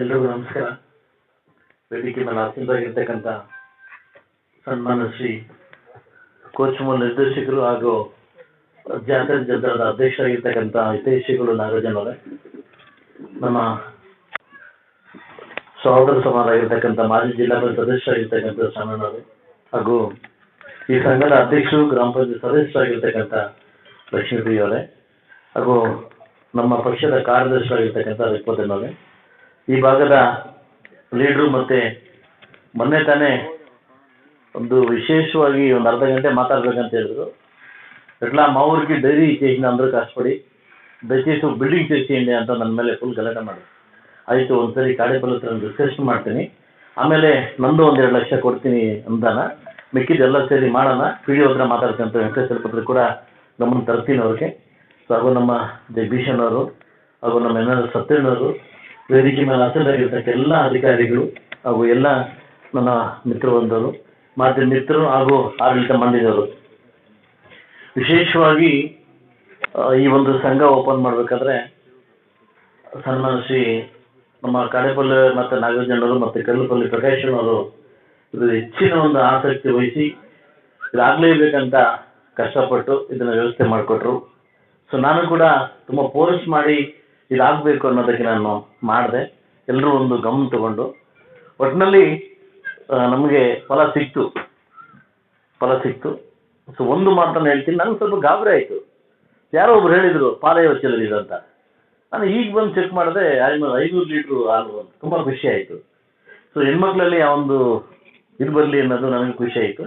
ಎಲ್ರಿಗೂ ನಮಸ್ಕಾರ. ವೇದಿಕೆ ಮೇಲೆ ಆಸೀನರಾಗಿರ್ತಕ್ಕಂಥ ಸನ್ಮಾನ ಶ್ರೀ ಕೋಚ್ಮೂಲ್ ನಿರ್ದೇಶಕರು ಹಾಗೂ ಜಾತ್ರೆ ಜನರದ ಅಧ್ಯಕ್ಷರಾಗಿರ್ತಕ್ಕಂಥ ಹಿತೈಷಿಗಳು ನಾಗರಾಜನ್ ಅವರೇ. ನಮ್ಮ ಸಹೋದರ ಸಮಾನರಾಗಿರ್ತಕ್ಕಂಥ ಮಾಜಿ ಜಿಲ್ಲಾ ಪಂಚಾಯತ್ ಸದಸ್ಯರಾಗಿರ್ತಕ್ಕಂಥ ಶಾಮಣ್ಣವರು ಹಾಗೂ ಈ ಸಂಘದ ಅಧ್ಯಕ್ಷರು, ಗ್ರಾಮ ಪಂಚಾಯತ್ ಸದಸ್ಯರಾಗಿರ್ತಕ್ಕಂಥ ಲಕ್ಷ್ಮೀದೇವಿ ಅವರೇ ಹಾಗೂ ನಮ್ಮ ಪಕ್ಷದ ಕಾರ್ಯದರ್ಶಿಯಾಗಿರ್ತಕ್ಕಂಥ ರಿಪ್ಪತ್ತಣ್ಣವರೇ ಈ ಭಾಗದ ಲೀಡ್ರು ಮತ್ತೆ ಮೊನ್ನೆ ತಾನೇ ಒಂದು ವಿಶೇಷವಾಗಿ ಒಂದು ಅರ್ಧ ಗಂಟೆ ಮಾತಾಡ್ಬೇಕಂತ ಹೇಳಿದ್ರು. ಎಲ್ಲ ಮಾವೂರಿಗೆ ಡೈರಿ ಚೇಂಜ್ ಅಂದ್ರೆ ಕಷ್ಟಪಡಿ ದಯಚೇಸು ಬಿಲ್ಡಿಂಗ್ ಚೇಂಜ್ ಅಂತ ನನ್ನ ಮೇಲೆ ಫುಲ್ ಗಲಾಟೆ ಮಾಡಿ. ಆಯಿತು, ಒಂದ್ಸರಿ ಕಾಡೇಪಲ್ಲಿ ಹತ್ರ ಡಿಸ್ಕಷನ್ ಮಾಡ್ತೀನಿ. ಆಮೇಲೆ ನಂದು ಒಂದೆರಡು ಲಕ್ಷ ಕೊಡ್ತೀನಿ ಅಂದಾನ. ಮಿಕ್ಕಿದ್ದೆಲ್ಲ ಸೇರಿ ಮಾಡೋಣ ಪಿ ಡಿ ಹತ್ರ ಮಾತಾಡ್ತಂತ ವೆಂಕಟೇಶ್ವರ ಕೂಡ ನಮ್ಮನ್ನು ತರ್ತೀನಿ ಅವ್ರಿಗೆ. ಸೊ, ಹಾಗೂ ನಮ್ಮ ಜಗದೀಶನ್ ಅವರು, ಹಾಗೂ ನಮ್ಮ ಎನ್ ಎಲ್ ಸತ್ಯನವರು ವೇದಿಕೆ ಮೇಲೆ ಹಾಸನಾಗಿರ್ತಕ್ಕ ಎಲ್ಲ ಅಧಿಕಾರಿಗಳು ಹಾಗೂ ಎಲ್ಲ ನನ್ನ ಮಿತ್ರಬಂಧವರು ಮಾಧ್ಯಮ ಮಿತ್ರರು ಹಾಗೂ ಆಡಳಿತ ಮಂಡಳಿಯವರು. ವಿಶೇಷವಾಗಿ ಈ ಒಂದು ಸಂಘ ಓಪನ್ ಮಾಡಬೇಕಾದ್ರೆ ಸನ್ಮಾನ ಶ್ರೀ ನಮ್ಮ ಕಾಡೇಪಲ್ಲಿ ಮತ್ತು ನಾಗರಾಜನವರು ಮತ್ತು ಪ್ರಕಾಶ್ ಪ್ರಕಾಶನವರು ಇದು ಹೆಚ್ಚಿನ ಒಂದು ಆಸಕ್ತಿ ವಹಿಸಿ ಇದಾಗಲೇಬೇಕಂತ ಕಷ್ಟಪಟ್ಟು ಇದನ್ನ ವ್ಯವಸ್ಥೆ ಮಾಡಿಕೊಟ್ರು. ಸೊ ನಾನು ಕೂಡ ತುಂಬ ಫೋರ್ಸ್ ಮಾಡಿ ಇದಾಗಬೇಕು ಅನ್ನೋದಕ್ಕೆ ನಾನು ಮಾಡಿದೆ. ಎಲ್ಲರೂ ಒಂದು ಗಮ್ ತಗೊಂಡು. ಒಟ್ಟಿನಲ್ಲಿ ನಮಗೆ ಫಲ ಸಿಕ್ತು. ಫಲ ಸಿಕ್ತು. ಸೊ, ಒಂದು ಮಾತನ್ನು ಹೇಳ್ತೀನಿ. ನನಗೆ ಸ್ವಲ್ಪ ಗಾಬರಿ ಆಯಿತು. ಯಾರೋ ಒಬ್ರು ಹೇಳಿದರು ಪಾಲಯ ಅಂತ ನಾನು ಈಗ ಬಂದು ಚೆಕ್ ಮಾಡಿದೆ ಐನೂರು ಐನೂರು ಲೀಟ್ರು ಹಾಲು ಅಂತ. ತುಂಬ ಖುಷಿ ಆಯಿತು. ಸೊ, ಹೆಣ್ಮಕ್ಳಲ್ಲಿ ಆ ಒಂದು ಇದು ಬರಲಿ ಅನ್ನೋದು ನನಗೆ ಖುಷಿ ಆಯಿತು.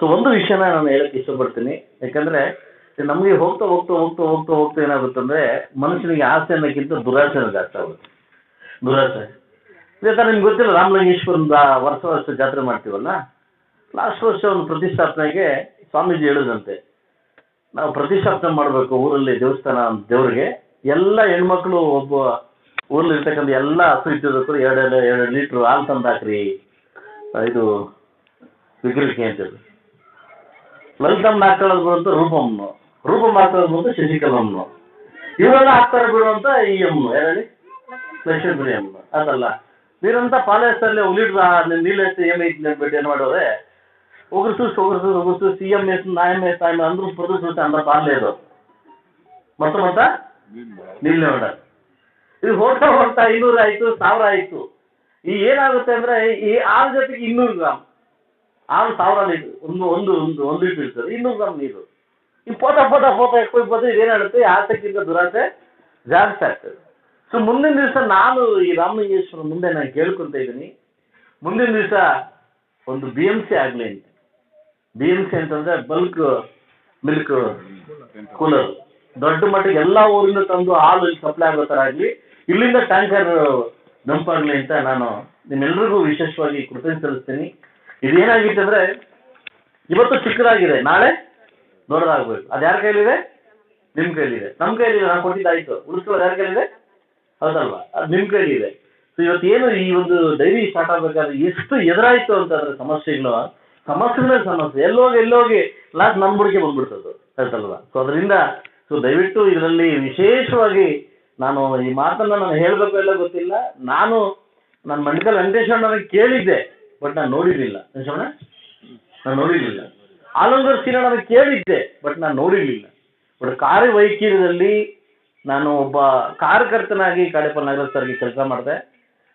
ಸೊ, ಒಂದು ವಿಷಯನ ನಾನು ಹೇಳಕ್ಕೆ ಇಷ್ಟಪಡ್ತೀನಿ. ಯಾಕಂದರೆ ನಮಗೆ ಹೋಗ್ತಾ ಹೋಗ್ತಾ ಹೋಗ್ತಾ ಹೋಗ್ತಾ ಹೋಗ್ತಾ ಏನಾಗುತ್ತೆ ಅಂದರೆ ಮನುಷ್ಯನಿಗೆ ಆಸೆ ಅನ್ನೋಕ್ಕಿಂತ ದುರಾಸೆ ಜಾಸ್ತಿ ಆಗುತ್ತೆ. ದುರಾಸೆ. ಥರ ನಿಮ್ಗೆ ಗೊತ್ತಿಲ್ಲ ರಾಮಲಿಂಗೇಶ್ವರಂದ ವರ್ಷ ವರ್ಷ ಜಾತ್ರೆ ಮಾಡ್ತೀವಲ್ಲ? ಲಾಸ್ಟ್ ವರ್ಷ ಒಂದು ಪ್ರತಿಷ್ಠಾಪನೆಗೆ ಸ್ವಾಮೀಜಿ ಹೇಳಿದಂತೆ, ನಾವು ಪ್ರತಿಷ್ಠಾಪನೆ ಮಾಡಬೇಕು ಊರಲ್ಲಿ ದೇವಸ್ಥಾನ ದೇವ್ರಿಗೆ. ಎಲ್ಲ ಹೆಣ್ಮಕ್ಳು ಒಬ್ಬ ಊರಲ್ಲಿ ಇರ್ತಕ್ಕಂಥ ಎಲ್ಲ ಹಸು ಎರಡು ಎರಡು ಎರಡು ಲೀಟ್ರ್ ಹಾಲು ತಂದು ಹಾಕ್ರಿ. ಇದು ವಿಗ್ರಹಕ್ಕೆ ಅಂತೇಳಿ ಲಲಿತಮ್ಮ ಹಾಕೊಳ್ಳೋದು ಅಂತ ರೂಪಮ್ಮನು ರೂಪ ಮಾಡ್ತಾರೆ ಮುಂದೆ ಶಶಿಕಲಮ್ಮ ಇವರೆಲ್ಲ ಆಗ್ತಾರ ಬಿಡುವಂತ ಈ ಅಮ್ಮ ಹೇಳಿ ಲಕ್ಷ್ಮೀಪುರಿ ಅಮ್ಮ ಅದಲ್ಲ. ನೀರಂತ ಪಾಲೇಸಲ್ಲಿ ಉಳಿದ ನೀಲೇಸ್ ಎಂ ಐತಿ ಭೇಟಿ ಏನ್ ಮಾಡೋದೆ ಒಗ್ರು ಸುಸ್ತು ಒಗ್ರು ಸುಸ್ತು ಒಗ್ರು ಸುಸ್ತು, ಸಿ ಎಂ ಎಸ್, ನಾ ಎಂ ಎಸ್ ಆಯ್ಮ ಅಂದ್ರೂ ಪದ ಸೂಸ್ ಅಂತ ಪಾರ್ಲೇ ಅದು. ಮತ್ತೆ ಮತ್ತ? ನೀಲೇ ಮೇಡ ಇದು ಹೋಗ್ತಾ ಹೋಗ್ತಾ ಐನೂರು ಆಯ್ತು, ಸಾವಿರ ಆಯ್ತು. ಈ ಏನಾಗುತ್ತೆ ಅಂದ್ರೆ, ಈ ಆರು ಜೊತೆಗೆ ಇನ್ನೂರು ಗ್ರಾಮ್. ಆರು ಸಾವಿರ ಲೀಟರ್, ಒಂದು ಒಂದು ಒಂದು ಒಂದು ಲೀಟರ್ ಇರ್ತದೆ, ಇನ್ನೂರು ಗ್ರಾಮ್ ನೀರು. ಈ ಪೋತ ಪೋತ ಫೋಟೋ ಎಕ್ಸ್ಪೋಸ್ ಬಂದರೆ ಏನಾಗುತ್ತೆ ಆಸಕ್ತಿಯಿಂದ ದುರಾಸೆ ಜಾಸ್ತಿ ಆಗ್ತದೆ. ಸೊ ಮುಂದಿನ ದಿವಸ ನಾನು ಈ ರಾಮಲಿಂಗೇಶ್ವರ ಮುಂದೆ ನಾನು ಕೇಳ್ಕೊಂತ ಇದ್ದೀನಿ. ಮುಂದಿನ ದಿವಸ ಒಂದು ಬಿ ಎಂ ಸಿ ಆಗ್ಲಿ ಅಂತ. ಬಿ ಎಂ ಸಿ ಅಂತಂದ್ರೆ ಬಲ್ಕ್ ಮಿಲ್ಕ್ ಕೂಲರ್ ದೊಡ್ಡ ಮಟ್ಟಿಗೆ ಎಲ್ಲ ಊರಿಂದ ತಂದು ಹಾಲು ಸಪ್ಲೈ ಆಗೋ ಥರ ಆಗಲಿ, ಇಲ್ಲಿಂದ ಟ್ಯಾಂಕರ್ ಡಂಪಾಗಲಿ ಅಂತ ನಾನು ನಿಮ್ಮೆಲ್ಲರಿಗೂ ವಿಶೇಷವಾಗಿ ಕೃತಜ್ಞ ಸಲ್ಲಿಸ್ತೀನಿ. ಇದೇನಾಗಿತ್ತಂದ್ರೆ, ಇವತ್ತು ಚಿಕ್ಕದಾಗಿದೆ ನಾಳೆ ದೊಡ್ಡದಾಗಬೇಕು ಅದು ಯಾರ ಕೈಲಿದೆ ನಿಮ್ಮ ಕೈಲಿದೆ ನಮ್ಮ ಕೈಲಿದೆ ನಾನು ಕೊಟ್ಟಿದ್ದಾಯ್ತು ಉಳಿಸ್ಕೊಳ್ಳೋದು ಯಾರ ಕೈಲಿದೆ ಹೌದಲ್ವಾ? ಅದು ನಿಮ್ಮ ಕೈಲಿದೆ ಸೊ ಇವತ್ತೇನು ಈ ಒಂದು ಡೈರಿ ಸ್ಟಾರ್ಟ್ ಆಗಬೇಕಾದ್ರೆ ಎಷ್ಟು ಎದುರಾಯ್ತು ಅಂತಂದ್ರೆ ಸಮಸ್ಯೆ ಇಲ್ಲವಾ ಸಮಸ್ಯೆ. ಎಲ್ಲೋಗಿ ಎಲ್ಲೋಗಿ ಲಾಸ್ಟ್ ನಮ್ಮ ಬುಡಿಗೆ ಬಂದ್ಬಿಡ್ತದ್ದು. ಆಯ್ತಲ್ವಾ ಸೊ ಅದರಿಂದ ಸೊ ದಯವಿಟ್ಟು ಇದರಲ್ಲಿ ವಿಶೇಷವಾಗಿ ನಾನು ಈ ಮಾತನ್ನ ನಾನು ಹೇಳಬೇಕು ಎಲ್ಲ ಗೊತ್ತಿಲ್ಲ. ನಾನು ನನ್ನ ಮಂಡಿಕಲ್ ವೆಂಕಟೇಶ್ವರನಿಗೆ ಕೇಳಿದ್ದೆ, ಬಟ್ ನಾನು ನೋಡಿರಲಿಲ್ಲ. ನಾನು ನೋಡಿರಲಿಲ್ಲ. ಆಲಂಗೂರು ನಾನು ಕೇಳಿದ್ದೆ ಬಟ್ ನಾನು ನೋಡಿರ್ಲಿಲ್ಲ. ಬಟ್ ಕಾರ್ಯವೈಖರ್ಯದಲ್ಲಿ ನಾನು ಒಬ್ಬ ಕಾರ್ಯಕರ್ತನಾಗಿ ಕಾಡೇಪಲ್ ನಗರ ಸರ್ಗೆ ಕೆಲಸ ಮಾಡಿದೆ.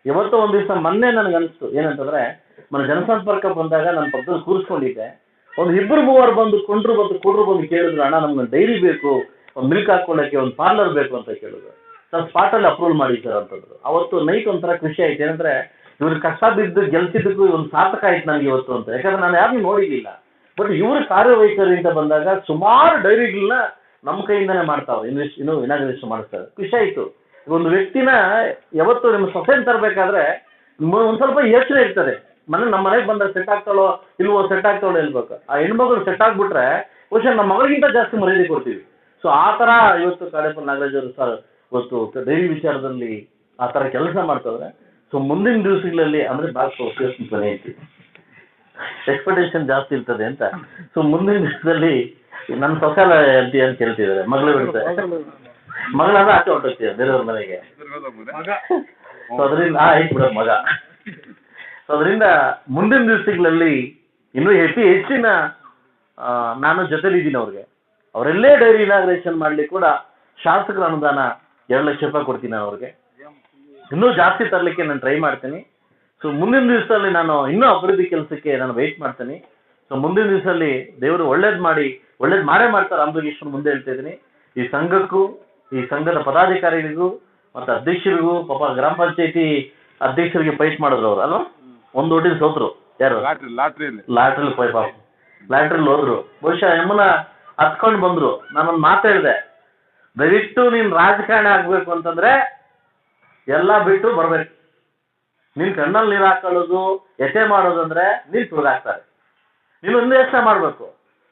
ಇವತ್ತು ಒಂದು ದಿವಸ ಮೊನ್ನೆ ನನಗೆ ಅನಿಸ್ತು ಏನಂತಂದ್ರೆ ನನ್ನ ಜನಸಂಪರ್ಕ ಬಂದಾಗ ನನ್ನ ಪಕ್ಕದಲ್ಲಿ ಕೂರಿಸ್ಕೊಂಡಿದ್ದೆ. ಒಂದು ಇಬ್ಬರು ಮೂವರು ಬಂದು ಕೊಂಡ್ರು ಬಂದು ಕೊಡ್ರು ಬಂದು ಕೇಳಿದ್ರು, ಅಣ್ಣ ನಮ್ಗೆ ಡೈರಿ ಬೇಕು, ಒಂದು ಮಿಲ್ಕ್ ಹಾಕೊಳ್ಳೋಕ್ಕೆ ಒಂದು ಪಾರ್ಲರ್ ಬೇಕು, ಅಂತ ಕೇಳಿದ್ರು. ಸರ್, ಸ್ಪಾಟಲ್ಲಿ ಅಪ್ರೂವಲ್ ಮಾಡಿ ಸರ್ ಅಂತಂದ್ರು. ಅವತ್ತು ನೈಟ್ ಒಂಥರ ಖುಷಿ ಆಯ್ತು, ಏನಂದ್ರೆ ಇವ್ರು ಕಷ್ಟ ಬಿದ್ದು ಗೆಲ್ಸಿದ್ದಕ್ಕೂ ಒಂದು ಸಾರ್ಥಕ ಆಯ್ತು ನನಗೆ ಇವತ್ತು ಅಂತ. ಯಾಕಂದ್ರೆ ನಾನು ಯಾರನ್ನೂ ನೋಡಿರಲಿಲ್ಲ. ಬಟ್ ಇವರು ಕಾರ್ಯವೈಖರಿ ಅಂತ ಬಂದಾಗ ಸುಮಾರು ಡೈರಿಗಳನ್ನ ನಮ್ಮ ಕೈಯಿಂದನೇ ಮಾಡ್ತಾವೆ ಇನ್ವೆಸ್ಟ್ ಇನ್ನು ಇನಾಗ್ರೇಷನ್ ಮಾಡಿಸ್ತಾರೆ. ಖುಷಿ ಆಯಿತು. ಒಂದು ವ್ಯಕ್ತಿನ ಯಾವತ್ತು ನಿಮ್ಮ ಸೊಸೆನ್ ತರಬೇಕಾದ್ರೆ ಒಂದು ಸ್ವಲ್ಪ ಯೋಚನೆ ಇರ್ತದೆ. ಮನೆ ನಮ್ಮ ಮನೆಗೆ ಬಂದಾಗ ಸೆಟ್ ಆಗ್ತಾಳೋ ಇಲ್ವೋ ಸೆಟ್ ಆಗ್ತಾಳೋ ಹೇಳ್ಬೇಕು. ಆ ಹೆಣ್ಮಗಳು ಸೆಟ್ ಆಗ್ಬಿಟ್ರೆ ಬಹುಶಃ ನಮ್ಮ ಮಗಳಿಗಿಂತ ಜಾಸ್ತಿ ಮರ್ಯಾದೆ ಕೊಡ್ತೀವಿ. ಸೊ ಆ ಥರ ಇವತ್ತು ಕಾಡೇಪಲ್ ನಾಗರಾಜ್ ಅವರು ಸರ್ ಇವತ್ತು ಡೈರಿ ವಿಚಾರದಲ್ಲಿ ಆ ಥರ ಕೆಲಸ ಮಾಡ್ತಾವ್ರೆ. ಸೊ ಮುಂದಿನ ದಿವಸಗಳಲ್ಲಿ ಅಂದರೆ ಕೊನೆ ಐತಿ ಎಕ್ಸ್ಪೆಕ್ಟೇಷನ್ ಜಾಸ್ತಿ ಇರ್ತದೆ ಅಂತ. ಸೊ ಮುಂದಿನ ದಿವಸದಲ್ಲಿ ನನ್ನ ಸೊಸಲ ಅಂತ ಅಂತ ಕೇಳ್ತಿದ್ದಾರೆ. ಮಗಳು ಬಿಡುತ್ತೆ. ಮಗಳಾದ್ರೆ ಆಚೆ ಹೊಟ್ಟೋಗ್ತೀಯ ಬೇರೆಯವ್ರ ಮನೆಗೆ? ಸೊ ಅದರಿಂದ ಆ ಆಯ್ತು ಬಿಡ ಮಗ. ಸೊ ಅದರಿಂದ ಮುಂದಿನ ದಿವಸಗಳಲ್ಲಿ ಇನ್ನೂ ಹೆಚ್ಚು ಹೆಚ್ಚಿನ ನಾನು ನಾನು ಜೊತೆಲಿದ್ದೀನಿ ಅವ್ರಿಗೆ. ಅವರೆಲ್ಲೇ ಡೈರಿ ಇನಾಗ್ರೇಷನ್ ಮಾಡ್ಲಿ ಕೂಡ ಶಾಸಕರ ಅನುದಾನ ಎರಡು ಲಕ್ಷ ರೂಪಾಯಿ ಕೊಡ್ತೀನಿ ನಾನು ಅವ್ರಿಗೆ. ಇನ್ನೂ ಜಾಸ್ತಿ ತರಲಿಕ್ಕೆ ನಾನು ಟ್ರೈ ಮಾಡ್ತೀನಿ. ಸೊ ಮುಂದಿನ ದಿವಸದಲ್ಲಿ ನಾನು ಇನ್ನೂ ಅಭಿವೃದ್ಧಿ ಕೆಲಸಕ್ಕೆ ನಾನು ವೆಯ್ಟ್ ಮಾಡ್ತೀನಿ. ಸೊ ಮುಂದಿನ ದಿವಸದಲ್ಲಿ ದೇವರು ಒಳ್ಳೇದು ಮಾಡಿ ಒಳ್ಳೇದು ಮಾಡೇ ಮಾಡ್ತಾರೆ ಅಂಬರೀಶ್ವರ್ ಮುಂದೆ ಹೇಳ್ತಾ ಇದ್ದೀನಿ. ಈ ಸಂಘಕ್ಕೂ ಈ ಸಂಘದ ಪದಾಧಿಕಾರಿಗಳಿಗೂ ಮತ್ತು ಅಧ್ಯಕ್ಷರಿಗೂ ಪಾಪ ಗ್ರಾಮ ಪಂಚಾಯತಿ ಅಧ್ಯಕ್ಷರಿಗೆ ಫೈಟ್ ಮಾಡಿದ್ರು ಅವ್ರು ಅಲ್ವಾ? ಒಂದು ಓಟಿನ ಸೋತರು. ಯಾರು? ಲಾಟ್ರಿಲಿ ಪೈ ಪಾಪ ಲಾಟ್ರಿಲಿ ಹೋದ್ರು. ಬಹುಶಃ ಯಮುನ ಹತ್ಕೊಂಡು ಬಂದ್ರು. ನಾನೊಂದು ಮಾತಾಡಿದೆ ದಯವಿಟ್ಟು ನೀನು ರಾಜಕಾರಣ ಆಗ್ಬೇಕು ಅಂತಂದ್ರೆ ಎಲ್ಲ ಬಿಟ್ಟು ಬರ್ಬೇಕು. ನೀನ್ ಕಣ್ಣಲ್ಲಿ ನೀರು ಹಾಕೊಳ್ಳೋದು, ಎಸೆ ಮಾಡೋದಂದ್ರೆ ನೀನ್ ತುಳಿದಾಕ್ತಾರೆ ನೀನು ಒಂದು ಯೋಚನೆ ಮಾಡ್ಬೇಕು.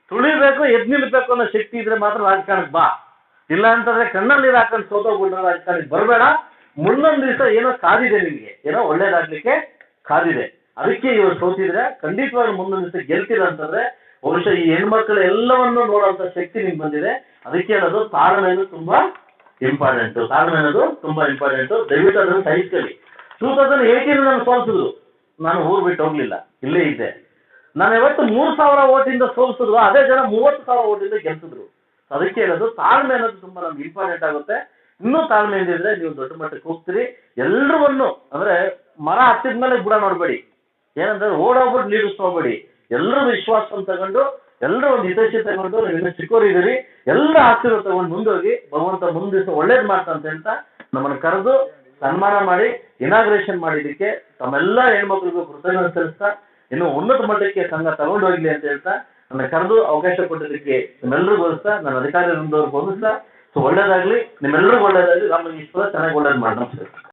ತುಳಿಬೇಕು, ಎದ್ ನಿಲ್ಬೇಕು ಅನ್ನೋ ಶಕ್ತಿ ಇದ್ರೆ ಮಾತ್ರ ರಾಜಕಾರಣಕ್ಕೆ ಬಾ. ಇಲ್ಲ ಅಂತಂದ್ರೆ ಕಣ್ಣಲ್ಲಿ ನೀರ್ ಹಾಕೊಂಡು ಸೋತೋಗ್ಬಿಟ್ರೆ ರಾಜಕಾರಣಕ್ಕೆ ಬರಬೇಡ. ಮುಂದೊಂದು ದಿವಸ ಏನೋ ಕಾದಿದೆ ನಿಮಗೆ. ಏನೋ ಒಳ್ಳೇದಾಗ್ಲಿಕ್ಕೆ ಕಾದಿದೆ. ಅದಕ್ಕೆ ಇವರು ಸೋತಿದ್ರೆ ಖಂಡಿತವಾಗಿ ಮುಂದೊಂದು ದಿವಸ ಗೆಲ್ತೀರ ಅಂತಂದ್ರೆ ಬಹುಶಃ ಈ ಹೆಣ್ಮಕ್ಳು ಎಲ್ಲವನ್ನು ನೋಡುವಂತ ಶಕ್ತಿ ನಿಮ್ಗೆ ಬಂದಿದೆ. ಅದಕ್ಕೆ ಕಾರಣ ಅನ್ನೋದು ತುಂಬಾ ಇಂಪಾರ್ಟೆಂಟ್ ತಾಳ್ಮೆ ಅನ್ನೋದು ತುಂಬಾ ಇಂಪಾರ್ಟೆಂಟ್ ದಯವಿಟ್ಟು ಅದನ್ನು ಸಹಿಸ್ಕೊಳ್ಳಿ. ಟೂ ತೌಸಂಡ್ ಏಯ್ಟೀನ್ ನಾನು ಸೋಲ್ಸಿದ್ರು ನಾನು ಊರು ಬಿಟ್ಟು ಹೋಗ್ಲಿಲ್ಲ, ಇಲ್ಲೇ ಇದ್ದೆ. ನಾನು ಇವತ್ತು ಮೂರು ಸಾವಿರ ಓಟಿಂದ ಸೋಲ್ಸಿದ್ರು ಅದೇ ಜನ ಮೂವತ್ತು ಸಾವಿರ ಓಟಿಂದ ಗೆಲ್ಸಿದ್ರು. ಅದಕ್ಕೆ ಹೇಳೋದು, ತಾಳ್ಮೆ ಅನ್ನೋದು ತುಂಬಾ ನಮ್ಗೆ ಇಂಪಾರ್ಟೆಂಟ್ ಆಗುತ್ತೆ. ಇನ್ನೂ ತಾಳ್ಮೆಯಿಂದ ಇದ್ರೆ ನೀವು ದೊಡ್ಡ ಮಟ್ಟಕ್ಕೆ ಹೋಗ್ತೀರಿ. ಎಲ್ಲರನ್ನು ಅಂದ್ರೆ ಮರ ಹತ್ತಿದ ಮೇಲೆ ಬುಡ ನೋಡಬೇಡಿ. ಏನಂದ್ರೆ ಓಡೋಗ್ಬಿಟ್ಟು ನೀರು ಹೋಗ್ಬೇಡಿ. ಎಲ್ಲರೂ ವಿಶ್ವಾಸವನ್ನು ತಗೊಂಡು ಎಲ್ಲರೂ ಒಂದು ಹಿತೈಷಿ ತಗೊಂಡು, ನೀವು ಚಿಕ್ಕವರಿದ್ದೀರಿ ಎಲ್ಲ ಆಶೀರ್ವಾದ ತಗೊಂಡು ಮುಂದೋಗಿ ಭಗವಂತ ಮುಂದಿಸ, ಒಳ್ಳೇದು ಮಾಡ್ತಾ ಅಂತ ಹೇಳ್ತಾ ನಮ್ಮನ್ನು ಕರೆದು ಸನ್ಮಾನ ಮಾಡಿ ಇನಾಗ್ರೇಷನ್ ಮಾಡಿದ್ದಕ್ಕೆ ತಮ್ಮೆಲ್ಲ ಹೆಣ್ಮಕ್ಳಿಗೂ ಕೃತಜ್ಞತೆ ಸಲ್ಲಿಸ್ತಾ, ಇನ್ನು ಉನ್ನತ ಮಟ್ಟಕ್ಕೆ ಸಂಘ ತಗೊಂಡು ಹೋಗ್ಲಿ ಅಂತ ಹೇಳ್ತಾ, ನನ್ನ ಕರೆದು ಅವಕಾಶ ಕೊಟ್ಟಿದ್ದಕ್ಕೆ ನಿಮ್ಮೆಲ್ಲರೂ ಗೋಸ್ತಾ ನನ್ನ ಅಧಿಕಾರಿ ಬೋಧಿಸ್ತಾ, ಸೊ ಒಳ್ಳೇದಾಗ್ಲಿ ನಿಮ್ಮೆಲ್ಲರಿಗೂ ಒಳ್ಳೇದಾಗ್ಲಿ, ರಾಮಲಿಂಗೇಶ್ವರ ಚೆನ್ನಾಗಿ ಒಳ್ಳೇದು ಮಾಡಿ, ನಮಸ್ಕಾರ.